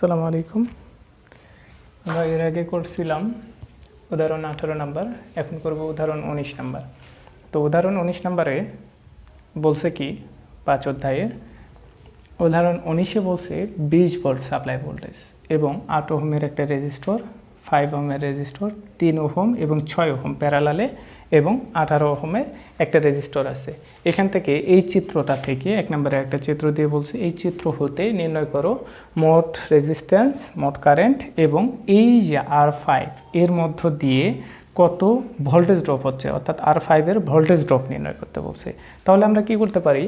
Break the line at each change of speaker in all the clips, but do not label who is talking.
আসসালামু আলাইকুম। আমরা এর আগে করছিলাম উদাহরণ আঠারো নাম্বার, এখন করব উদাহরণ উনিশ নাম্বার। তো উদাহরণ উনিশ নাম্বারে বলছে কি, পাঁচ অধ্যায়ের উদাহরণ উনিশে বলছে বিশ ভোল্ট সাপ্লাই ভোল্টেজ এবং আট ওহমের একটা রেজিস্টর ফাইভ ওহমের রেজিস্টর তিন ওহম এবং ছয় ওহম প্যারালালে এবং আঠারো ওহমের একটা রেজিস্টর আছে। এখান থেকে এই চিত্রটা থেকে, এক নম্বরে একটা চিত্র দিয়ে বলছে, এই চিত্র হতে নির্ণয় করো মোট রেজিস্ট্যান্স মোট কারেন্ট এবং এই যে আর ফাইভ এর মধ্য দিয়ে কত ভোল্টেজ ড্রপ হচ্ছে, অর্থাৎ আর ফাইভের ভোল্টেজ ড্রপ নির্ণয় করতে বলছে। তাহলে আমরা কি করতে পারি?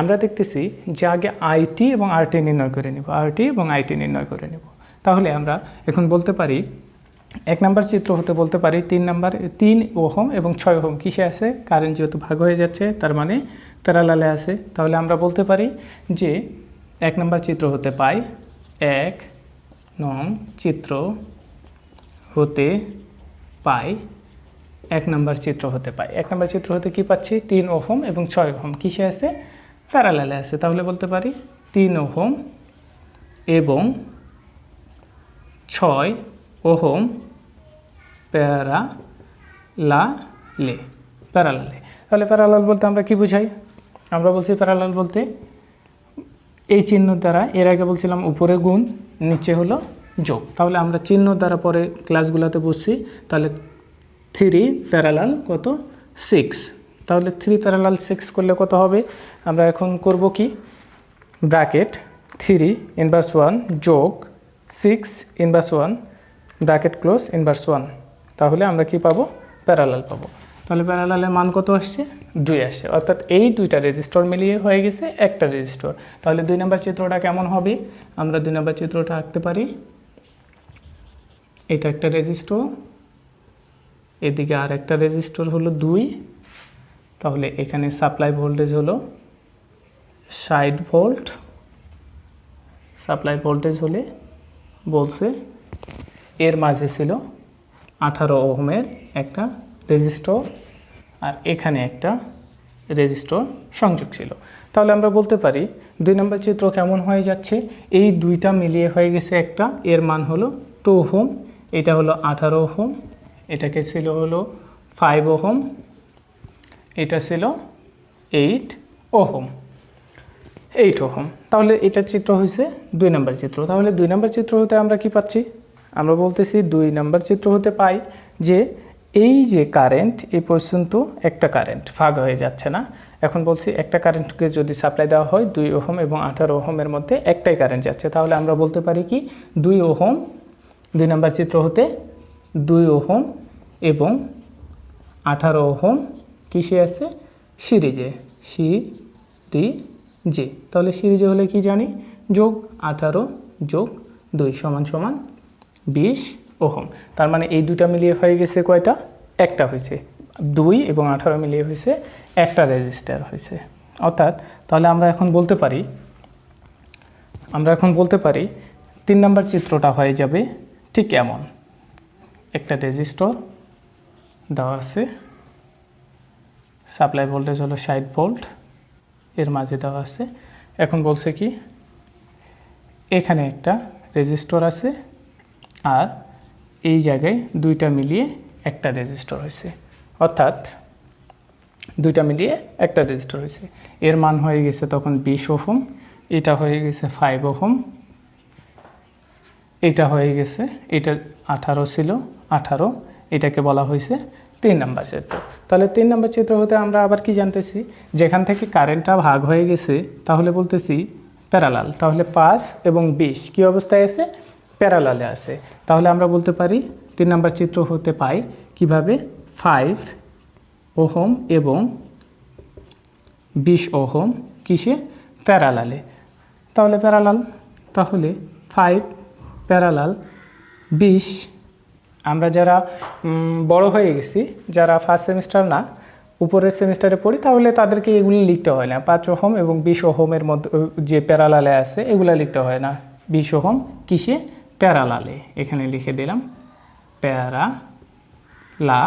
আমরা দেখতেছি যে আগে আইটি এবং আরটি নির্ণয় করে নিব আরটি এবং আইটি নির্ণয় করে নিব। তাহলে আমরা এখন বলতে পারি এক নাম্বার চিত্র হতে বলতে পারি, তিন নাম্বার, তিন ওহম এবং ছয় ওহম কিসে আছে? কারেন্ট যেহেতু ভাগ হয়ে যাচ্ছে, তার মানে প্যারালালে আছে। তাহলে আমরা বলতে পারি যে এক নাম্বার চিত্র হতে পাই, এক নং চিত্র হতে পাই, এক নাম্বার চিত্র হতে পাই। এক নাম্বার চিত্র হতে কি পাচ্ছি? তিন ওহম এবং ছয় ওহম কিসে আছে? প্যারালালে আছে। তাহলে বলতে পারি তিন ওহম এবং ছয় ওহম প্যারালালে প্যারালালে তাহলে প্যারালাল বলতে আমরা কি বুঝাই? আমরা বলছি প্যারালাল বলতে এই চিহ্ন দ্বারা, এর আগে বলছিলাম উপরে গুণ, নিচে হলো যোগ। তাহলে আমরা চিহ্ন দ্বারা পরে ক্লাসগুলোতে বুঝছি, তাহলে থ্রি প্যারালাল কত? সিক্স। তাহলে থ্রি প্যারালাল সিক্স করলে কত হবে? আমরা এখন করব কি? ব্র্যাকেট থ্রি ইনভার্স ওয়ান যোগ six inverse one, bracket close inverse one. তাহলে আমরা কি পাবো? প্যারালাল পাবো। তাহলে প্যারালালের মান কত আসছে? দুই আসছে। অর্থাৎ এই দুইটা রেজিস্টর মিলিয়ে হয়ে গেছে একটা রেজিস্টর তাহলে দুই নম্বর চিত্রটা কেমন হবে? আমরা দুই নম্বর চিত্রটা আঁকতে পারি। এটা একটা রেজিস্টর এদিকে আর একটা রেজিস্টর হলো দুই। তাহলে এখানে সাপ্লাই ভোল্টেজ হলো ষাট ভোল্ট সাপ্লাই ভোল্টেজ হলে বলছে এর মাঝে ছিল আঠারো ওহমের একটা রেজিস্টর আর এখানে একটা রেজিস্টর সংযোগ ছিল। তাহলে আমরা বলতে পারি, দুই নম্বর চিত্র কেমন হয়ে যাচ্ছে? এই দুইটা মিলিয়ে হয়ে গেছে একটা, এর মান হলো টু ওহম, এটা হলো আঠারো ওহম, এটাকে ছিল হলো ফাইভ ওহম, এটা ছিল এইট ওহম এইট ওহম। তাহলে এটা চিত্র হয়েছে দুই নম্বর চিত্র। তাহলে দুই নম্বর চিত্র হতে আমরা কি পাচ্ছি? আমরা বলতেছি দুই নম্বর চিত্র হতে পাই যে এই যে কারেন্ট এই পর্যন্ত একটা কারেন্ট ভাগ হয়ে যাচ্ছে না। এখন বলছি একটা কারেন্টকে যদি সাপ্লাই দেওয়া হয় দুই ওহম এবং আঠারো ওহমের মধ্যে একটাই কারেন্ট যাচ্ছে। তাহলে আমরা বলতে পারি কি দুই ওহম, দুই নম্বর চিত্র হতে দুই ওহম এবং আঠারো ওহম কিসে আছে? সিরিজে। সিরিজে। তাহলে সিরিজে হলে কি জানি? যোগ আঠারো যোগ দুই সমান সমান বিশ ওহম। তার মানে এই দুটা মিলিয়ে হয়ে গেছে কয়টা? একটা হয়েছে দুই এবং আঠারো মিলিয়ে হয়েছে একটা রেজিস্টার হয়েছে। অর্থাৎ তাহলে আমরা এখন বলতে পারি, আমরা এখন বলতে পারি তিন নম্বর চিত্রটা হয়ে যাবে ঠিক এমন। একটা রেজিস্টর দেওয়া আছে, সাপ্লাই ভোল্টেজ হলো ষাট ভোল্ট, এর মাঝে দেওয়া আছে। এখন বলছে কি, এখানে একটা রেজিস্টর আছে আর এই জায়গায় দুইটা মিলিয়ে একটা রেজিস্টর হয়েছে। অর্থাৎ দুইটা মিলিয়ে একটা রেজিস্টর হয়েছে। এর মান হয়ে গেছে তখন বিশ ওহম, এটা হয়ে গেছে ফাইভ ওহম, এটা হয়ে গেছে, এটা আঠারো ছিল, আঠারো, এটাকে বলা হয়েছে তিন নাম্বার চিত্র তাহলে তিন নাম্বার চিত্র হতে আমরা আবার কি জানতেছি? যেখান থেকে কারেন্টটা ভাগ হয়ে গেছে, তাহলে বলতেছি প্যারালাল তাহলে পাঁচ এবং বিশ, কী অবস্থায় আছে? প্যারালালে আছে। তাহলে আমরা বলতে পারি তিন নাম্বার চিত্র হতে পাই কীভাবে? ফাইভ ওহম এবং বিশ ওহম কিসে? প্যারালালে। তাহলে প্যারালাল, তাহলে ফাইভ প্যারালাল, বিশ, আমরা যারা বড় হয়ে গেছি, যারা ফার্স্ট সেমিস্টার না, উপরের সেমিস্টারে পড়ি, তাহলে তাদেরকে এগুলি লিখতে হয় না। পাঁচ ওহম এবং বিশ ওহমের মধ্যে, যে প্যারালালে আছে, এগুলো লিখতে হয় না। বিশ ওহম কিসে? প্যারালালে, এখানে লিখে দিলাম প্যারা লা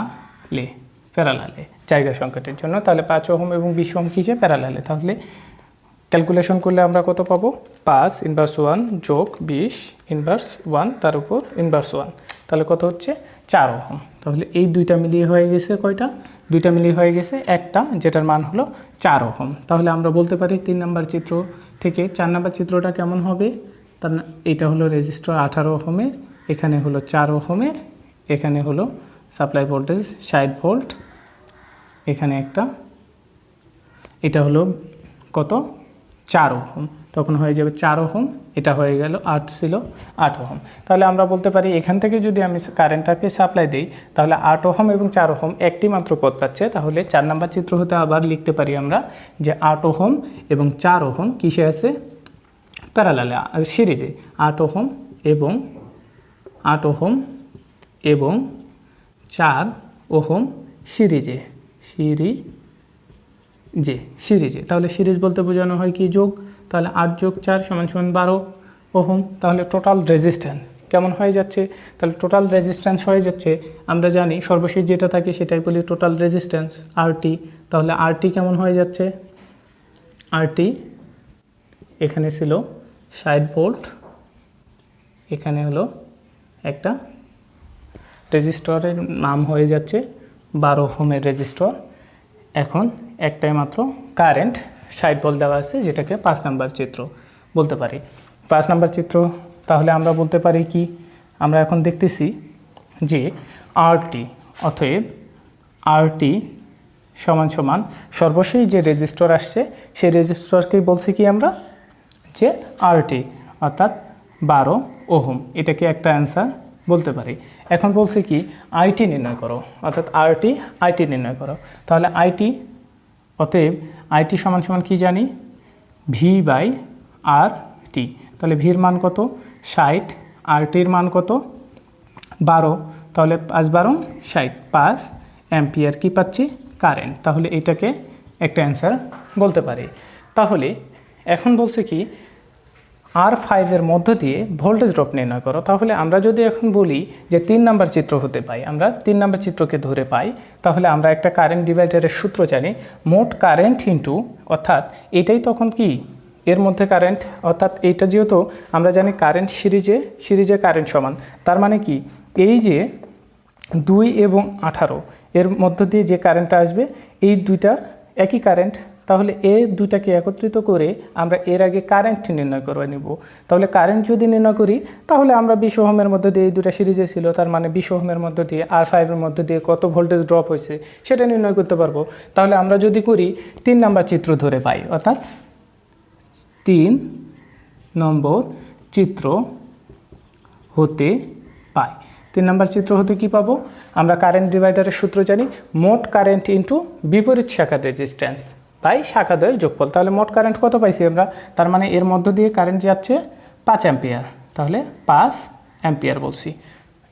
লে প্যারালালে, জায়গা সংকটের জন্য। তাহলে পাঁচ ওহম এবং বিশ ওহম কিসে প্যারালালে? তাহলে ক্যালকুলেশন করলে আমরা কত পাবো? পাঁচ ইনভার্স ওয়ান যোগ বিশ ইনভার্স ওয়ান, তার উপর ইনভার্স ওয়ান। তাহলে কত হচ্ছে? চার ওহম। তাহলে এই দুইটা মিলিয়ে হয়ে গেছে কয়টা? দুইটা মিলিয়ে হয়ে গেছে একটা, যেটার মান হলো চার ওহম। তাহলে আমরা বলতে পারি তিন নাম্বার চিত্র থেকে চার নাম্বার চিত্রটা কেমন হবে? তার এটা হলো রেজিস্টার আঠারো ওহমের এখানে হলো চার ওহমের এখানে হলো সাপ্লাই ভোল্টেজ ষাট ভোল্ট, এখানে একটা, এটা হলো কত? চার ওহম, তখন হয়ে যাবে চার ওহম, এটা হয়ে গেল আট ছিল আট ওহম। তাহলে আমরা বলতে পারি এখান থেকে যদি আমি কারেন্টটাকে সাপ্লাই দিই, তাহলে আট ওহম এবং চার ওহম একটি মাত্র পথ পাচ্ছে, তাহলে চার নাম্বার চিত্র হতে আবার লিখতে পারি আমরা যে আট ওহম এবং চার ওহম কিসে আছে? প্যারালালে সিরিজে, আট ওহম এবং আট ওহম এবং চার ওহম সিরিজে সিরি যে সিরিজে। তাহলে সিরিজ বলতে বোঝানো হয় কি যোগ? তাহলে আট যোগ চার সমান সমান বারো ওহম। তাহলে টোটাল রেজিস্ট্যান্স কেমন হয়ে যাচ্ছে? তাহলে টোটাল রেজিস্ট্যান্স হয়ে যাচ্ছে, আমরা জানি সর্বশেষ যেটা থাকে সেটাই বলি টোটাল রেজিস্ট্যান্স, আরটি। তাহলে আরটি কেমন হয়ে যাচ্ছে? আরটি এখানে ছিল ষাট ভোল্ট এখানে হলো একটা রেজিস্টরের নাম হয়ে যাচ্ছে বারো হোমের রেজিস্টর। এখন একটাই মাত্র কারেন্ট ষাট ভোল্ট দেওয়া আছে, যেটাকে পাঁচ নাম্বার চিত্র বলতে পারি। পাঁচ নাম্বার চিত্র, তাহলে আমরা বলতে পারি কি? আমরা এখন দেখতেছি যে আরটি অতএব আরটি সমান সমান সর্বশেষ যে রেজিস্টর আসছে, সেই রেজিস্টরকেই বলছি কি আমরা? যে আরটি, অর্থাৎ বারো ওহম। এটাকে একটা অ্যান্সার বলতে পারি। এখন বলছে কি, আইটি নির্ণয় করো, অর্থাৎ আরটি আইটি নির্ণয় করো। তাহলে আইটি, অতএব আইটি সমান সমান কি জানি? ভি বাই আর টি তাহলে ভির মান কত? ষাট। আরটির মান কত? বারো। তাহলে পাঁচ বারো, ষাট। পাঁচ অ্যাম্পিয়ার কি পাচ্ছি? কারেন্ট। তাহলে এটাকে একটা অ্যান্সার বলতে পারি। তাহলে এখন বলছে কি আর ফাইভের মধ্য দিয়ে ভোল্টেজ ড্রপ নির্ণয় করো। তাহলে আমরা যদি এখন বলি যে তিন নাম্বার চিত্র হতে পাই, আমরা তিন নাম্বার চিত্রকে ধরে পাই, তাহলে আমরা একটা কারেন্ট ডিভাইডারের সূত্র জানি। মোট কারেন্ট ইন্টু অর্থাৎ এটাই তখন কি? এর মধ্যে কারেন্ট অর্থাৎ এইটা যেহেতু আমরা জানি কারেন্ট সিরিজে সিরিজে কারেন্ট সমান। তার মানে কি? এই যে দুই এবং আঠারো, এর মধ্য দিয়ে যে কারেন্টটা আসবে, এই দুইটা একই কারেন্ট তাহলে এ দুটাকে একত্রিত করে আমরা এর আগে কারেন্ট নির্ণয় করে নেব। তাহলে কারেন্ট যদি নির্ণয় করি, তাহলে আমরা বিশ ওহমের মধ্যে দিয়ে এই দুটা সিরিজে ছিল, তার মানে বিশ ওহমের মধ্য দিয়ে আর ফাইভের মধ্যে দিয়ে কত ভোল্টেজ ড্রপ হয়েছে সেটা নির্ণয় করতে পারব। তাহলে আমরা যদি করি তিন নাম্বার চিত্র ধরে পাই, অর্থাৎ তিন নম্বর চিত্র হতে পাই। তিন নম্বর চিত্র হতে কি পাবো? আমরা কারেন্ট ডিভাইডারের সূত্র জানি, মোট কারেন্ট ইনটু বিপরীত শাখার রেজিস্ট্যান্স বাই শাখাদ্বয়ের যোগফল। তাহলে মোট কারেন্ট কত পাইছি আমরা? তার মানে এর মধ্য দিয়ে কারেন্ট যাচ্ছে পাঁচ অ্যাম্পিয়ার তাহলে পাঁচ অ্যাম্পিয়ার বলছি।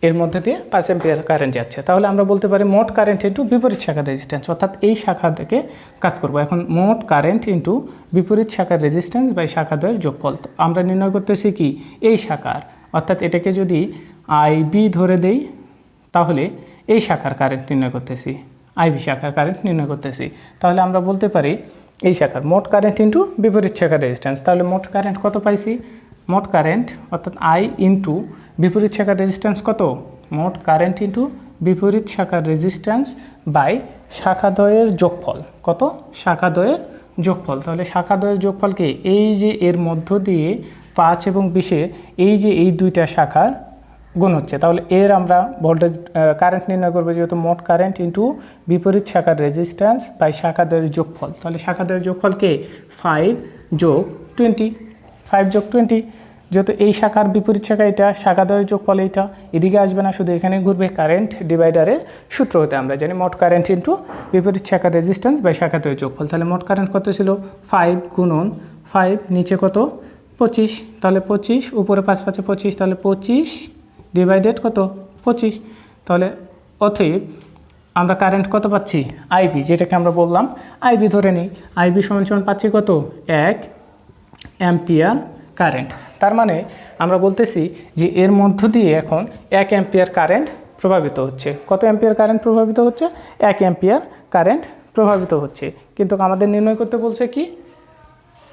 এর মধ্যে দিয়ে পাঁচ অ্যাম্পিয়ার কারেন্ট যাচ্ছে। তাহলে আমরা বলতে পারি মোট কারেন্ট ইন্টু বিপরীত শাখার রেজিস্ট্যান্স অর্থাৎ এই শাখা থেকে কাজ করব। এখন মোট কারেন্ট ইন্টু বিপরীত শাখার রেজিস্ট্যান্স বাই শাখাদ্বয়ের যোগফল। তো আমরা নির্ণয় করতেছি কি? এই শাখার। অর্থাৎ এটাকে যদি আইবি ধরে দেই, তাহলে এই শাখার কারেন্ট নির্ণয় করতেছি। আইবি শাখার কারেন্ট নির্ণয় করতেছি। তাহলে আমরা বলতে পারি, এই শাখার মোট কারেন্ট ইন্টু বিপরীত শাখার রেজিস্ট্যান্স তাহলে মোট কারেন্ট কত পাইছি? মোট কারেন্ট অর্থাৎ আই ইন্টু বিপরীত শাখার রেজিস্ট্যান্স কত? মোট কারেন্ট ইন্টু বিপরীত শাখার রেজিস্ট্যান্স বাই শাখাদ্বয়ের যোগফল। কত? শাখাদ্বয়ের যোগফল। তাহলে শাখাদ্বয়ের যোগফল কি? এই যে এর মধ্য দিয়ে পাঁচ এবং বিশে এই যে এই দুইটা শাখার গুণ হচ্ছে। তাহলে এর আমরা ভোল্টেজ কারেন্ট নির্ণয় করব যেহেতু মোট কারেন্ট ইন্টু বিপরীত শাখার রেজিস্ট্যান্স বাই শাখাদ্বয়ের যোগফল। তাহলে শাখাদ্বয়ের যোগফল কে? ফাইভ যোগ টোয়েন্টি ফাইভ যোগ টোয়েন্টি যেহেতু এই শাখার বিপরীত শাখা এটা শাখাদ্বয়ের যোগফল এইটা, এদিকে আসবে না, শুধু এখানে ঘুরবে কারেন্ট ডিভাইডারের সূত্র হতে আমরা জানি। মোট কারেন্ট ইন্টু বিপরীত শাখার রেজিস্ট্যান্স বাই শাখাদ্বয়ের যোগফল। তাহলে মোট কারেন্ট কত ছিল? ফাইভ গুণন ফাইভ নিচে কত? পঁচিশ। তাহলে পঁচিশ, উপরে পাঁচ, পাঁচে পঁচিশ, তাহলে পঁচিশ ডিভাইডেড কত? পঁচিশ। তাহলে অতএব আমরা কারেন্ট কত পাচ্ছি? আইবি যেটাকে আমরা বললাম আইবি ধরে নিই। আইবি সমান সমান পাচ্ছি কত? এক অ্যাম্পিয়ার কারেন্ট তার মানে আমরা বলতেছি যে এর মধ্য দিয়ে এখন এক অ্যাম্পিয়ার কারেন্ট প্রভাবিত হচ্ছে। কত অ্যাম্পিয়ার কারেন্ট প্রভাবিত হচ্ছে? এক অ্যাম্পিয়ার কারেন্ট প্রভাবিত হচ্ছে। কিন্তু আমাদের নির্ণয় করতে বলছে কি?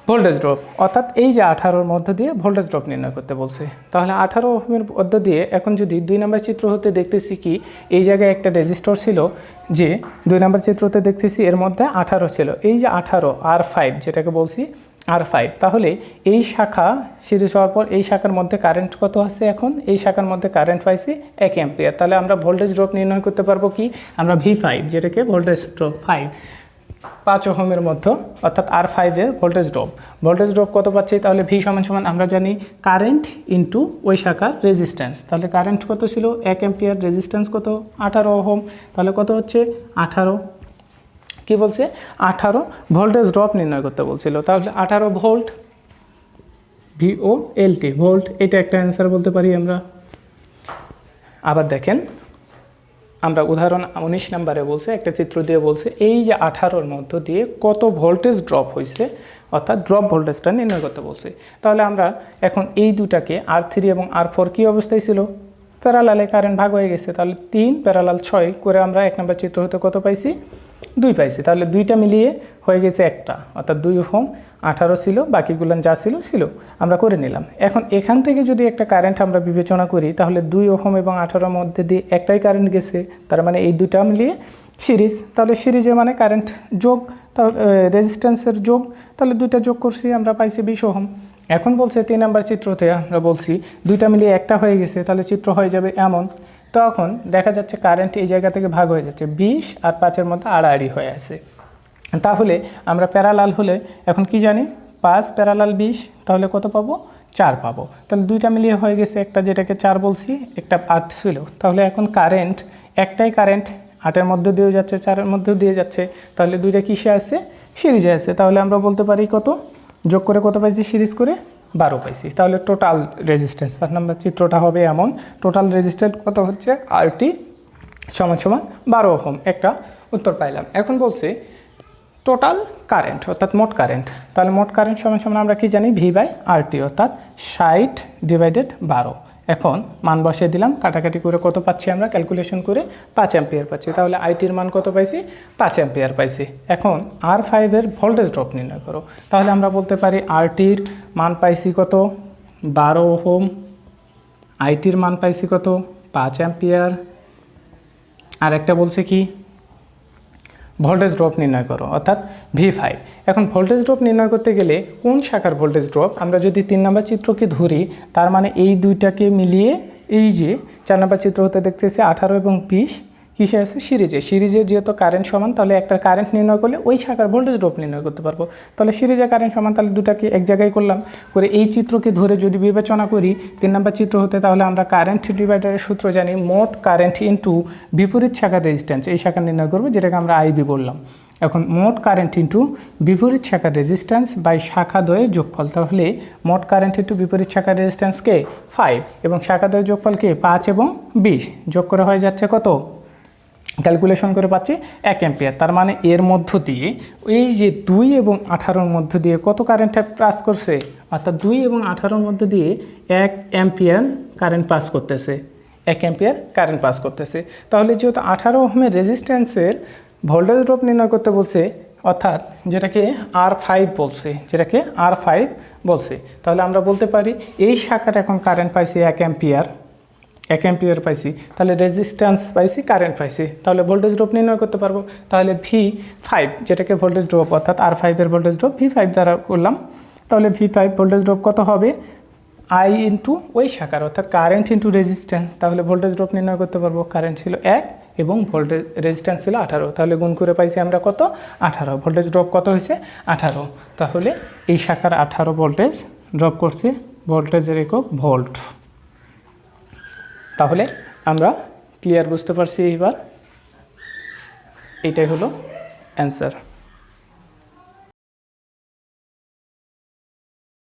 ভোল্টেজ ড্রপ অর্থাৎ এই যে আঠারোর মধ্য দিয়ে ভোল্টেজ ড্রপ নির্ণয় করতে বলছে। তাহলে আঠারো ওহমের মধ্য দিয়ে এখন যদি দুই নম্বর চিত্র হতে দেখতেছি কি, এই জায়গায় একটা রেজিস্টর ছিল যে দুই নম্বর চিত্রতে দেখতেছি এর মধ্যে আঠারো ছিল। এই যে আঠারো আর ফাইভ যেটাকে বলছি আর ফাইভ তাহলে এই শাখা সিরিজ হওয়ার পর এই শাখার মধ্যে কারেন্ট কত আছে এখন? এই শাখার মধ্যে কারেন্ট পাইছি এক অ্যাম্পিয়ার তাহলে আমরা ভোল্টেজ ড্রপ নির্ণয় করতে পারব কি? আমরা ভি ফাইভ যেটাকে ভোল্টেজ ড্রপ ফাইভ পাঁচ ওহমের মধ্যে, অর্থাৎ আর ফাইভের ভোল্টেজ ড্রপ ভোল্টেজ ড্রপ কত পাচ্ছি? তাহলে ভি সমান সমান আমরা জানি কারেন্ট ইন্টু ওই শাখার রেজিস্ট্যান্স তাহলে কারেন্ট কত ছিল? এক অ্যাম্পিয়ার রেজিস্ট্যান্স কত? আঠারো ওহম। তাহলে কত হচ্ছে? আঠারো। কি বলছে? আঠারো ভোল্টেজ ড্রপ নির্ণয় করতে বলছিল। তাহলে আঠারো ভোল্ট ভিও এলটি ভোল্ট এটা একটা অ্যান্সার বলতে পারি আমরা। আবার দেখেন। আমরা উদাহরণ উনিশ নাম্বারে বলছে, একটা চিত্র দিয়ে বলছে, এই যে আঠারোর মধ্য দিয়ে কত ভোল্টেজ ড্রপ হয়েছে, অর্থাৎ ড্রপ ভোল্টেজটা নির্ণয় করতে বলছে। তাহলে আমরা এখন এই দুটাকে আর থ্রি এবং আর ফোর কী অবস্থায় ছিল? প্যারালালে কারেন্ট ভাগ হয়ে গেছে, তাহলে তিন প্যারালাল ছয় করে আমরা এক নম্বর চিত্র হতে কত পাইছি? দুই পাইছি। তাহলে দুইটা মিলিয়ে হয়ে গেছে একটা। অর্থাৎ দুই হোম আঠারো ছিল বাকিগুলো যা ছিল ছিল। আমরা করে নিলাম। এখন এখান থেকে যদি একটা কারেন্ট আমরা বিবেচনা করি, তাহলে দুই ওহম এবং আঠারোর মধ্যে দিয়ে একটাই কারেন্ট গেছে। তার মানে এই দুইটা মিলিয়ে সিরিজ। তাহলে সিরিজে মানে কারেন্ট যোগ, তাহলে রেজিস্ট্যান্সের যোগ। তাহলে দুইটা যোগ করছি, আমরা পাইছি বিশ ওহম। এখন বলছে তিন নাম্বার চিত্রতে আমরা বলছি, দুইটা মিলিয়ে একটা হয়ে গেছে, তাহলে চিত্র হয়ে যাবে এমন। তখন দেখা যাচ্ছে কারেন্ট এই জায়গা থেকে ভাগ হয়ে যাচ্ছে বিশ আর পাঁচের মধ্যে আড়াআড়ি হয়ে আছে। তাহলে আমরা প্যারালাল হলে এখন কি জানি? পাঁচ প্যারালাল বিশ, তাহলে কত পাবো? চার পাবো। তাহলে দুইটা মিলিয়ে হয়ে গেছে একটা যেটাকে চার বলছি, একটা আট ছিল। তাহলে এখন কারেন্ট একটাই কারেন্ট আটের মধ্যে দিয়েও যাচ্ছে, চারের মধ্যেও দিয়ে যাচ্ছে। তাহলে দুইটা কিসে আছে? সিরিজে আছে। তাহলে আমরা বলতে পারি কত? যোগ করে কত পাইছি? সিরিজ করে বারো পাইছি। তাহলে টোটাল রেজিস্ট্যান্স পাঁচ নাম্বার চিত্রটা হবে এমন। টোটাল রেজিস্ট্যান্স কত হচ্ছে? আরটি সমান সমান বারো ওহম। একটা উত্তর পাইলাম। এখন বলছে টোটাল কারেন্ট অর্থাৎ মোট কারেন্ট তাহলে মোট কারেন্ট সমান সমান আমরা কি জানি? ভি বাই আরটি অর্থাৎ ষাট ডিভাইডেড বারো। এখন মান বসিয়ে দিলাম, কাটাকাটি করে কত পাচ্ছি আমরা? ক্যালকুলেশন করে পাঁচ অ্যাম্পিয়ার পাচ্ছি। তাহলে আইটির মান কত পাইছি? পাঁচ অ্যাম্পিয়ার পাইছি। এখন আর ফাইভের ভোল্টেজ ড্রপ নির্ণয় করো। তাহলে আমরা বলতে পারি আরটির মান পাইছি কত? বারো ওহম। আইটির মান পাইছি কত? পাঁচ অ্যাম্পিয়ার আর একটা বলছে কি? ভোল্টেজ ড্রপ নির্ণয় করো, অর্থাৎ ভি ফাইভ এখন ভোল্টেজ ড্রপ নির্ণয় করতে গেলে কোন শাখার ভোল্টেজ ড্রপ আমরা যদি তিন নম্বর চিত্রকে ধরি, তার মানে এই দুইটাকে মিলিয়ে এই যে চার নম্বর চিত্র হতে দেখতেছি আঠারো এবং বিশ। কিসে আছে? সিরিজে। সিরিজে যেহেতু কারেন্ট সমান, তাহলে একটা কারেন্ট নির্ণয় করলে ওই শাখার ভোল্টেজ ড্রপ নির্ণয় করতে পারব। তাহলে সিরিজে কারেন্ট সমান, তাহলে দুটাকে এক জায়গায় করলাম। করে এই চিত্রকে ধরে যদি বিবেচনা করি, তিন নম্বর চিত্র হতে, তাহলে আমরা কারেন্ট ডিভাইডারের সূত্র জানি, মোট কারেন্ট ইন্টু বিপরীত শাখার রেজিস্ট্যান্স এই শাখা নির্ণয় করব, যেটাকে আমরা আইবি বললাম। এখন মোট কারেন্ট ইন্টু বিপরীত শাখার রেজিস্ট্যান্স বাই শাখা দয়ের যোগফল। তাহলে মোট কারেন্ট ইন্টু বিপরীত শাখার রেজিস্ট্যান্সকে ফাইভ এবং শাখা দ্বয়ের যোগফলকে পাঁচ এবং বিশ। যোগ করে হয়ে যাচ্ছে কত? ক্যালকুলেশন করে পাচ্ছি এক অ্যাম্পিয়ার তার মানে এর মধ্য দিয়ে এই যে দুই এবং আঠারোর মধ্য দিয়ে কত কারেন্ট পাস করছে? অর্থাৎ দুই এবং আঠারোর মধ্য দিয়ে এক অ্যাম্পিয়ার কারেন্ট পাস করতেছে। এক অ্যাম্পিয়ার কারেন্ট পাস করতেছে। তাহলে যেহেতু আঠারো ওহমের রেজিস্ট্যান্সের ভোল্টেজ ড্রপ নির্ণয় করতে বলছে, অর্থাৎ যেটাকে আর ফাইভ বলছে, যেটাকে আর ফাইভ বলছে, তাহলে আমরা বলতে পারি এই শাখাটা এখন কারেন্ট পাইছে এক অ্যাম্পিয়ার এক অ্যাম্পিয়ার পাইছি, তাহলে রেজিস্ট্যান্স পাইছি কারেন্ট পাইছি, তাহলে ভোল্টেজ ড্রপ নির্ণয় করতে পারব। তাহলে ভি ফাইভ যেটাকে ভোল্টেজ ড্রপ অর্থাৎ আর ফাইভের ভোল্টেজ ড্রপ ভি ফাইভ দ্বারা করলাম। তাহলে ভি ফাইভ ভোল্টেজ ড্রপ কত হবে? আই ইন্টু ওই শাখার অর্থাৎ কারেন্ট ইন্টু রেজিস্ট্যান্স তাহলে ভোল্টেজ ড্রপ নির্ণয় করতে পারব কারেন্ট ছিল এক এবং ভোল্টেজ রেজিস্ট্যান্স ছিল আঠারো। তাহলে গুণ করে পাইছি আমরা কত? আঠারো। ভোল্টেজ ড্রপ কত হয়েছে? আঠারো। তাহলে এই শাখার আঠারো ভোল্টেজ ড্রপ করছে ভোল্টেজের একক ভোল্ট তাহলে আমরা ক্লিয়ার বুঝতে পারছি এবার এটাই হলো অ্যান্সার